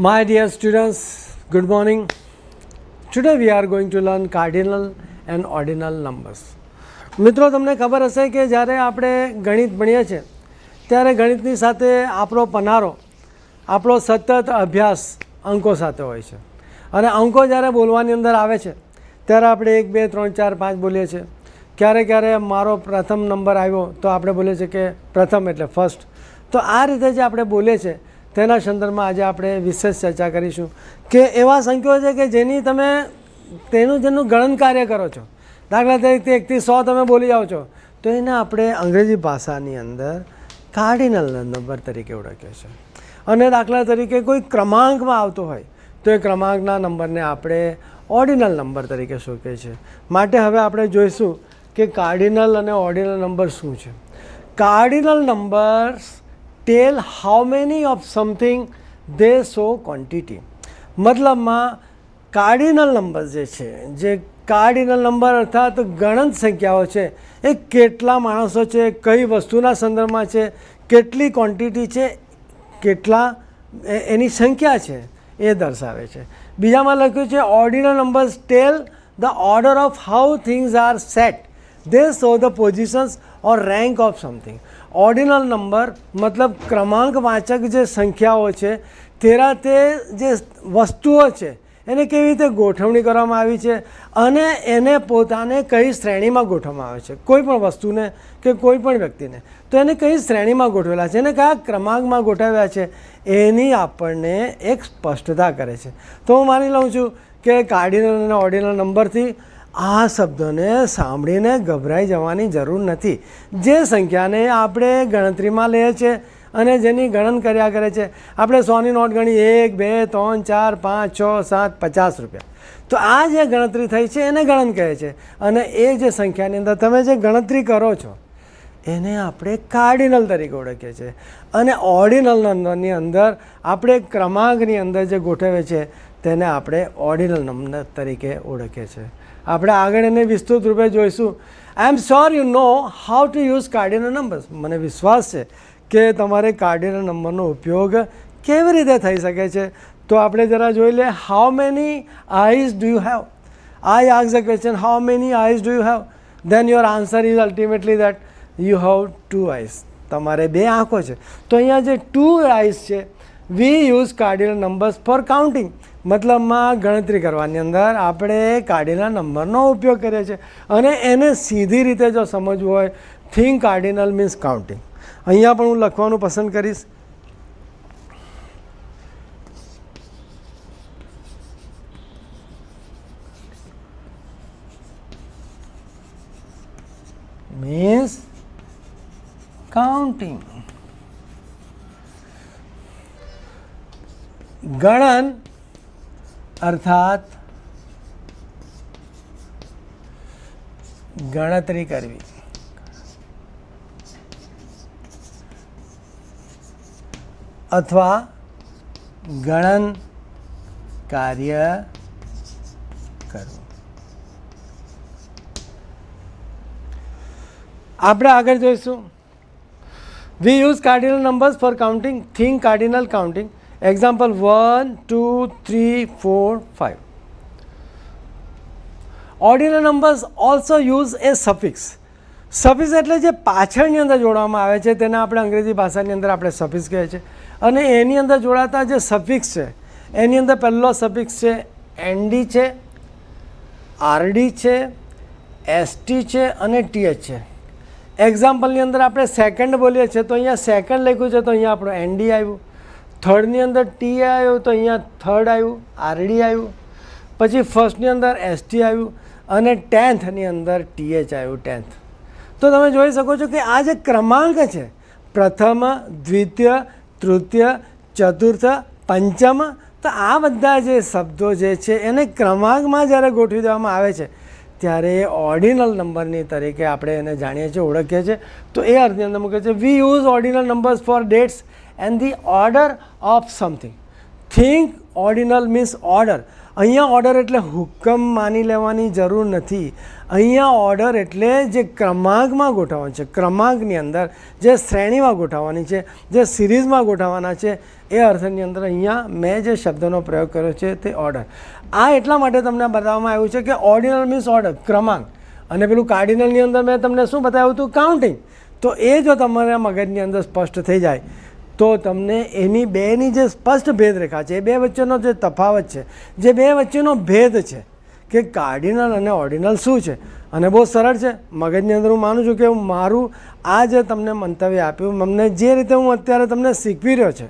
My dear students, good morning. Today we are going to learn cardinal and ordinal numbers. મિત્રો તમને ખબર હશે કે જ્યારે આપણે ગણિત ભણીએ છીએ ત્યારે ગણિતની સાથે આપણો પનારો આપણો સતત અભ્યાસ અંકો સાથે હોય છે અને અંકો જ્યારે બોલવાની અંદર આવે છે ત્યારે આપણે એક બે ત્રણ ચાર પાંચ બોલીએ છીએ ક્યારે ક્યારે મારો પ્રથમ નંબર આવ્યો તો આપણે બોલીએ છીએ કે પ્રથમ એટલે ફર્સ્ટ તો આ રીતે જે આપણે બોલીએ છીએ તેના સંદર્ભમાં આજે આપણે વિશેષ ચર્ચા કરીશું કે એવા સંખ્યાઓ છે કે જેની તમે તેનું જેનું ગણન કાર્ય કરો છો. દાખલા તરીકે એકથી સો તમે બોલી જાઓ છો. તો એને આપણે અંગ્રેજી ભાષાની અંદર કાર્ડિનલ નંબર તરીકે ઓળખીએ છીએ. અને દાખલા તરીકે કોઈ ક્રમાંકમાં આવતો હોય, તો એ ક્રમાંકના નંબરને આપણે ઓર્ડિનલ નંબર તરીકે શોધીએ છીએ. માટે હવે આપણે જોઈશું કે કાર્ડિનલ અને ઓર્ડિનલ નંબર શું છે. Cardinal numbers tell how many of something they so quantity મતલબમાં કાર્ડિનલ નંબર જે છે, જે કાર્ડિનલ નંબર અર્થાત ગણત સંખ્યાઓ છે, એ કેટલા માણસો છે, કઈ વસ્તુના સંદર્ભમાં છે, કેટલી ક્વોન્ટિટી છે, કેટલા એની સંખ્યા છે, એ દર્શાવે છે. બીજામાં લખ્યું છે ordinal numbers tell the order of how things are set they show the positions or rank of something ordinal number મતલબ ક્રમાંક વાચક જે સંખ્યાઓ છે તેરા તે જે વસ્તુઓ છે એને કેવી રીતે ગોઠવણી કરવામાં આવી છે અને એને પોતાને કઈ શ્રેણીમાં ગોઠવવામાં આવે છે કોઈ પણ વસ્તુને કે કોઈ પણ વ્યક્તિને તો એને કઈ શ્રેણીમાં ગોઠવેલા છે એને કયા ક્રમાંકમાં ગોઠવ્યા છે એની આપણને એક સ્પષ્ટતા કરે છે તો હું માની લઉં છું કે કાર્ડિનલ અને ઓર્ડિનલ નંબરથી આ શબ્દોને સાંભળીને ગભરાઈ જવાની જરૂર નથી. જે સંખ્યાને આપણે ગણતરીમાં લઈએ છીએ અને જેની ગણન કર્યા કરે છે, આપણે સોની નોટ ગણી એક, બે, ત્રણ, ચાર, પાંચ, છ, સાત, પચાસ રૂપિયા. તો આ જે ગણતરી થઈ છે એને ગણન કહે છે. અને એ જે સંખ્યાની અંદર તમે જે ગણતરી કરો છો, એને આપણે કાર્ડિનલ તરીકે ઓળખીએ છીએ. અને ઓર્ડિનલ નંબરની અંદર, આપણે ક્રમાંકની અંદર જે ગોઠવે છે તેને આપણે ઓર્ડિનલ નંબર તરીકે ઓળખીએ છીએ આપણે આગળ એને વિસ્તૃત રૂપે જોઈશું. I am sure you know how to use cardinal numbers મને વિશ્વાસ છે કે તમારે કાર્ડિનલ નંબરનો ઉપયોગ કેવી રીતે થઈ શકે છે. તો આપણે જરા જોઈ લે how many eyes do you have I ask the question how many eyes do you have then your answer is ultimately that you have two eyes તમારે બે આંખો છે. તો અહીંયા જે ટુ આઈઝ છે we use cardinal numbers for counting મતલબમાં ગણતરી કરવાની અંદર આપણે કાર્ડિનલ નંબરનો ઉપયોગ કરીએ છીએ. અને એને સીધી રીતે જો સમજવું હોય થિંક કાર્ડિનલ મીન્સ કાઉન્ટિંગ અહીંયા પણ હું લખવાનું પસંદ કરીશ. મીન્સ કાઉન્ટિંગ ગણન અર્થાત ગણતરી કરવી. અથવા ગણન કાર્ય કરવું. આપણે આગળ જોઈશું. We use cardinal numbers for counting think cardinal counting example one two three four five ordinal numbers also use a suffix suffix એટલે જે પાછળની અંદર જોડવામાં આવે છે, તેને આપણે અંગ્રેજી ભાષાની અંદર આપણે સફિક્સ કહે છે. અને એની અંદર જોડાતા જે સફિક્સ છે, એની અંદર પહેલો સફિક્સ છે એનડી છે આરડી છે એસટી છે અને ટીએચ છે. એક્ઝામ્પલની અંદર આપણે સેકન્ડ બોલીએ છીએ, તો અહીંયા સેકન્ડ લખ્યું છે, તો અહીંયા આપણું એનડી આવ્યું. થર્ડની અંદર ટી આવ્યું તો અહીંયા થર્ડ આવ્યું આરડી આવ્યું. પછી ફર્સ્ટની અંદર એસટી આવ્યું અને ટેન્થની અંદર ટીએચ આવ્યું ટેન્થ તો તમે જોઈ શકો છો કે આ જે ક્રમાંક છે, પ્રથમ, દ્વિતીય, તૃતીય, ચતુર્થ, પંચમ, તો આ બધા જે શબ્દો જે છે એને ક્રમાંકમાં જ્યારે ગોઠવી દેવામાં આવે છે, ત્યારે એ ઓર્ડિનલ નંબરની તરીકે આપણે એને જાણીએ છીએ, ઓળખીએ છીએ. તો એ અર્થની અંદર મૂકે છે we use ordinal numbers for dates and the order of something think ordinal means order અહીંયા ઓર્ડર એટલે હુકમ માની લેવાની જરૂર નથી. અહીંયા ઓર્ડર એટલે જે ક્રમાંકમાં ગોઠવવાનું છે. ક્રમાંકની અંદર જે શ્રેણીમાં ગોઠવવાની છે, જે સિરીઝમાં ગોઠવવાના છે, એ અર્થની અંદર અહીંયા મેં જે શબ્દનો પ્રયોગ કર્યો છે તે ઓર્ડર આ એટલા માટે તમને બતાવવામાં આવ્યું છે કે ઓર્ડિનલ મીન્સ ઓર્ડર ક્રમાંક. અને પેલું કાર્ડિનલની અંદર મેં તમને શું બતાવ્યું હતું? કાઉન્ટિંગ તો એ જો તમારા મગજની અંદર સ્પષ્ટ થઈ જાય તો તમને એની બેની જે સ્પષ્ટ ભેદરેખા છે, એ બે વચ્ચેનો જે તફાવત છે, જે બે વચ્ચેનો ભેદ છે કે કાર્ડિનલ અને ઓર્ડિનલ શું છે? અને બહુ સરળ છે, મગજની અંદર હું માનું છું કે હું મારું આ જે તમને મંતવ્ય આપ્યું, મને જે રીતે હું અત્યારે તમને શીખવી રહ્યો છે,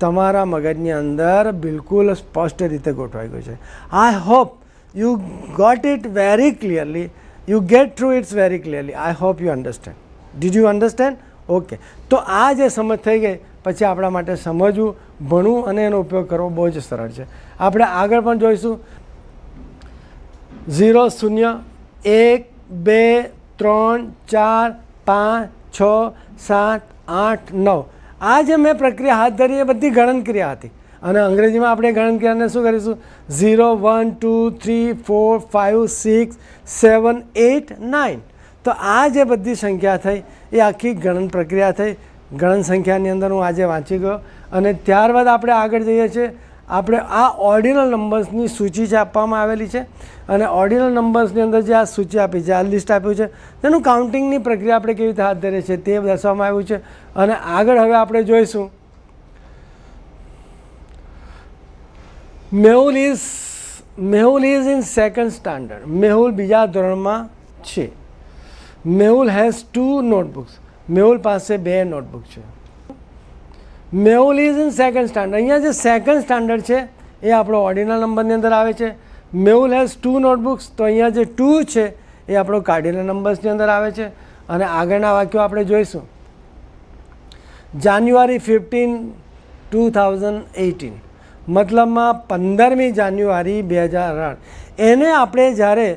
તમારા મગજની અંદર બિલકુલ સ્પષ્ટ રીતે ગોઠવાઈ ગયું છે. I hope you got it very clearly you get through it's very clearly I hope you understand did you understand okay તો આ જે સમજ થઈ ગઈ પછી આપણા માટે સમજવું, ભણવું અને એનો ઉપયોગ કરવો બહુ જ સરળ છે. આપણે આગળ પણ જોઈશું. ઝીરો, શૂન્ય, એક, બે, ત્રણ, ચાર, પાંચ, છ, સાત, આઠ, નવ. આ જે મેં પ્રક્રિયા હાથ ધરી એ બધી ગણન ક્રિયા હતી. અને અંગ્રેજીમાં આપણે ગણન ક્રિયાને શું કરીશું? Zero, one, two, three, four five six, seven, eight nine તો આ જે બધી સંખ્યા થઈ, એ આખી ગણન પ્રક્રિયા થઈ. ગણન સંખ્યાની અંદર હું આજે વાંચી ગયો. અને ત્યારબાદ આપણે આગળ જઈએ છીએ. આપણે આ ઓર્ડિનલ નંબર્સની સૂચિ છે આપવામાં આવેલી છે અને ઓર્ડિનલ નંબર્સની અંદર જે આ સૂચિ આપી છે, આ લિસ્ટ આપ્યું છે, તેનું કાઉન્ટિંગની પ્રક્રિયા આપણે કેવી રીતે હાથ ધરીએ છીએ તે દર્શાવવામાં આવ્યું છે. અને આગળ હવે આપણે જોઈશું. Mehul is Mehul is in second standard Mehul બીજા ધોરણમાં છે. Mehul has two notebooks Mehul પાસે બે નોટબુક છે. Mehul is in second standard અહીંયા જે સેકન્ડ સ્ટાન્ડર્ડ છે, એ આપણો ઓર્ડિનલ નંબરની અંદર આવે છે. મેહુલ હેઝ ટુ નોટબુક્સ તો અહીંયા જે ટુ છે, એ આપણો કાર્ડિનલ નંબર્સની અંદર આવે છે. અને આગળના વાક્યો આપણે જોઈશું. January fifteen two thousand eighteen મતલબમાં પંદરમી જાન્યુઆરી બે હજાર આઠ. એને આપણે જ્યારે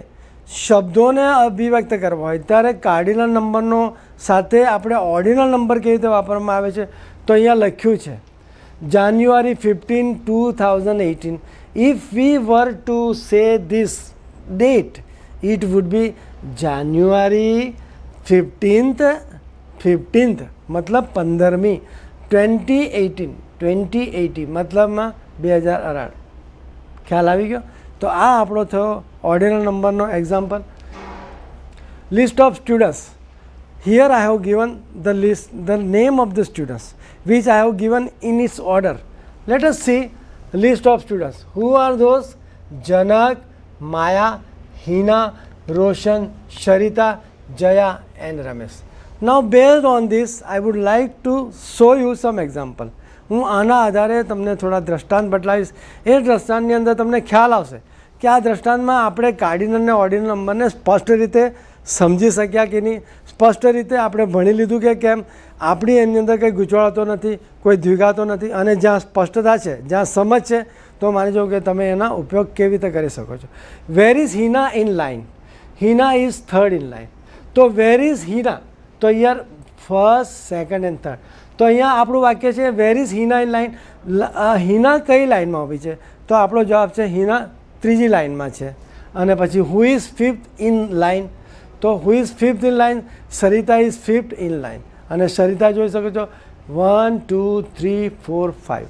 શબ્દોને અભિવ્યક્ત કરવા હોય, ત્યારે કાર્ડિનલ નંબરનો સાથે આપણે ઓર્ડિનલ નંબર કેવી રીતે વાપરવામાં આવે છે, તો અહીંયા લખ્યું છે January fifteen two thousand eighteen if we were to say this date it would be January fifteenth fifteenth મતલબ પંદરમી ટ્વેન્ટી એઇટીન ટ્વેન્ટી એઇટી મતલબમાં બે હજાર અઢાર ખ્યાલ આવી ગયો તો આ આપણો થયો ઓર્ડિનલ નંબરનો example list of students here I have given the list, the name of the students, which I have given in its order. Let us see list of students. Who are those? Janak, Maya, Hina, Roshan, Sharita, Jaya, and Ramesh. Now, based on this, I would like to show you some example. હું આના આધારે તમને થોડા દ્રષ્ટાંત બદલાવીશ એ દ્રષ્ટાંતની અંદર તમને ખ્યાલ આવશે કે આ દ્રષ્ટાંતમાં આપણે કાર્ડિનલ અને ઓર્ડિનલ નંબરને સ્પષ્ટ રીતે સમજી શક્યા કે નહીં? સ્પષ્ટ રીતે આપણે ભણી લીધું કે કેમ? આપણી એની અંદર કંઈ ગૂંચવાતો નથી, કોઈ દ્વિગાતો નથી અને જ્યાં સ્પષ્ટતા છે, જ્યાં સમજ છે, તો માની જાઓ કે તમે એના ઉપયોગ કેવી રીતે કરી શકો છો. Where is Hina in line Hina is third in line તો વેર ઇઝ હિના તો યર ફર્સ્ટ સેકન્ડ એન્ડ થર્ડ તો અહીંયા આપણું વાક્ય છે where is Hina in line Hina કઈ લાઇનમાં ઊભી છે? તો આપણો જવાબ છે હિના ત્રીજી લાઇનમાં છે. અને પછી who is fifth in line તો who is fifth in line Sarita is fifth in line અને સરિતા જોઈ શકો છો. One two three four five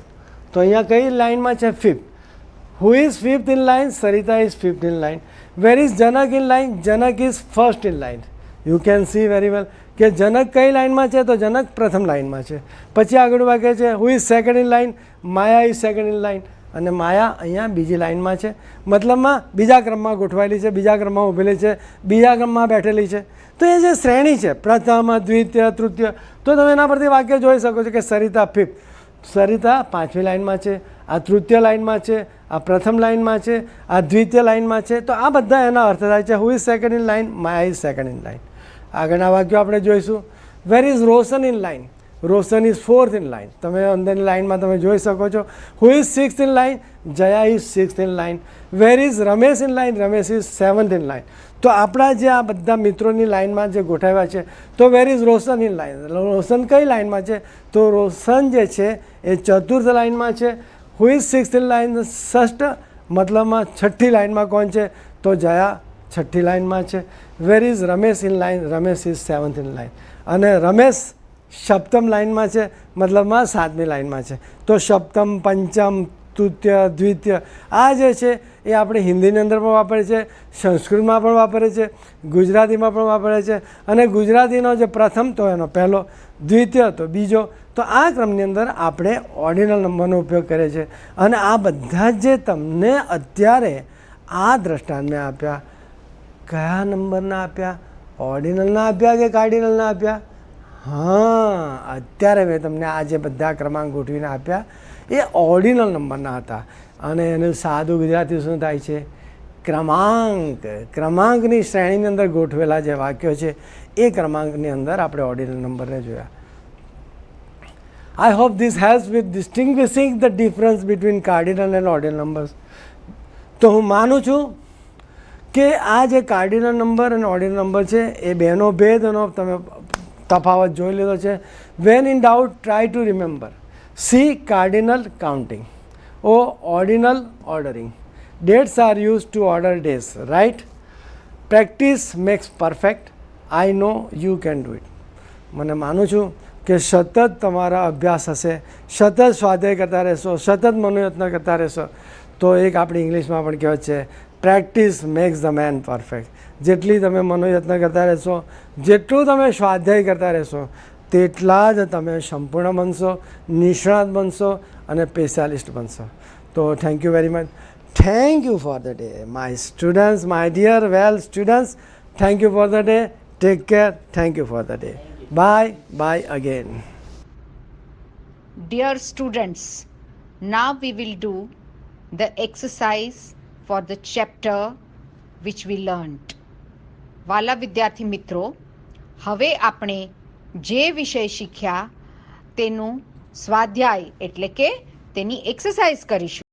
તો અહીંયા કઈ લાઇનમાં છે fifth who is fifth in line Sarita is fifth in line where is Janak in line Janak is first in line you can see very well કે જનક કઈ લાઇનમાં છે? તો જનક પ્રથમ લાઇનમાં છે. પછી આગળ વાગે છે. Who is second in line Maya is second in line અને માયા અહીંયા બીજી લાઇનમાં છે. મતલબમાં બીજા ક્રમમાં ગોઠવાયેલી છે, બીજા ક્રમમાં ઊભેલી છે, બીજા ક્રમમાં બેઠેલી છે. તો એ જે શ્રેણી છે, પ્રથમ, દ્વિતીય, તૃતીય, તો તમે એના પરથી વાક્ય જોઈ શકો છો કે સરિતા ફિફ્થ સરિતા પાંચમી લાઇનમાં છે, આ તૃતીય લાઇનમાં છે, આ પ્રથમ લાઇનમાં છે, આ દ્વિતીય લાઇનમાં છે. તો આ બધા એના અર્થ થાય છે who is second in line Maya is second in line આગળના વાક્યો આપણે જોઈશું. Where is Roshan in line Roshan is fourth in line તમે અંદરની લાઇનમાં તમે જોઈ શકો છો. Who is six in line Jaya is six in line where is Ramesh in line Ramesh is seventh in line તો આપણા જે આ બધા મિત્રોની લાઇનમાં જે ગોઠવ્યા છે, તો where is Roshan in line Roshan કઈ લાઇનમાં છે? તો રોશન જે છે, એ ચતુર્થ લાઇનમાં છે. Who is six in line ષષ્ઠ મતલબમાં છઠ્ઠી લાઇનમાં કોણ છે? તો જયા છઠ્ઠી લાઇનમાં છે. Where is Ramesh in line Ramesh is seventh in line અને રમેશ સપ્તમ લાઇનમાં છે, મતલબમાં સાતમી લાઇનમાં છે. તો સપ્તમ, પંચમ, તૃતીય, દ્વિતીય, આ જે છે, એ આપણે હિન્દીની અંદર પણ વાપરે છે, સંસ્કૃતમાં પણ વાપરે છે, ગુજરાતીમાં પણ વાપરે છે અને ગુજરાતીનો જે પ્રથમ તો એનો પહેલો, દ્વિતીય તો બીજો, તો આ ક્રમની અંદર આપણે ઓર્ડિનલ નંબરનો ઉપયોગ કરીએ છીએ. અને આ બધા જ તમને અત્યારે આ દ્રષ્ટાંત મેં આપ્યા, કયા નંબરના આપ્યા? ઓર્ડિનલના આપ્યા કે કાર્ડિનલના આપ્યા? હા, અત્યારે મેં તમને આ જે બધા ક્રમાંક ગોઠવીને આપ્યા. એ ઓર્ડિનલ નંબરના હતા અને એનું સાદું ગુજરાતી શું થાય છે? ક્રમાંક. ક્રમાંકની શ્રેણીની અંદર ગોઠવેલા જે વાક્યો છે, એ ક્રમાંકની અંદર આપણે ઓર્ડિનલ નંબરને જોયા. I hope this has with distinguishing the difference between cardinal and ordinal numbers તો હું માનું છું કે આ જે કાર્ડિનલ નંબર અને ઓર્ડિનલ નંબર છે, એ બેનો ભેદ એનો તમે તફાવત જોઈ લીધો છે. When in doubt try to remember C cardinal counting O ordinal ordering dates are use to order days right practice makes perfect I know you can do it મને માનું છું કે સતત તમારા અભ્યાસ હશે. સતત સ્વાધ્યાય કરતા રહેશો, સતત મનોયત્ન કરતા રહેશો. તો એક આપણી ઇંગ્લિશમાં પણ કહેવત છે practice makes the man perfect જેટલી તમે મનોયત્ન કરતા રહેશો જેટલું તમે સ્વાધ્યાય કરતા રહેશો તેટલા જ તમે સંપૂર્ણ બનશો નિષ્ણાત બનશો અને સ્પેશિયાલિસ્ટ બનશો. તો thank you very much thank you for the day my students my dear well students thank you for the day take care thank you for the day bye bye again Dear students, now we will do the exercise for the chapter which we learnt. વાલા વિદ્યાર્થી મિત્રો, હવે આપણે જે વિષય શીખ્યા તેનું સ્વાધ્યાય એટલે કે તેની એક્સરસાઇઝ કરીશું.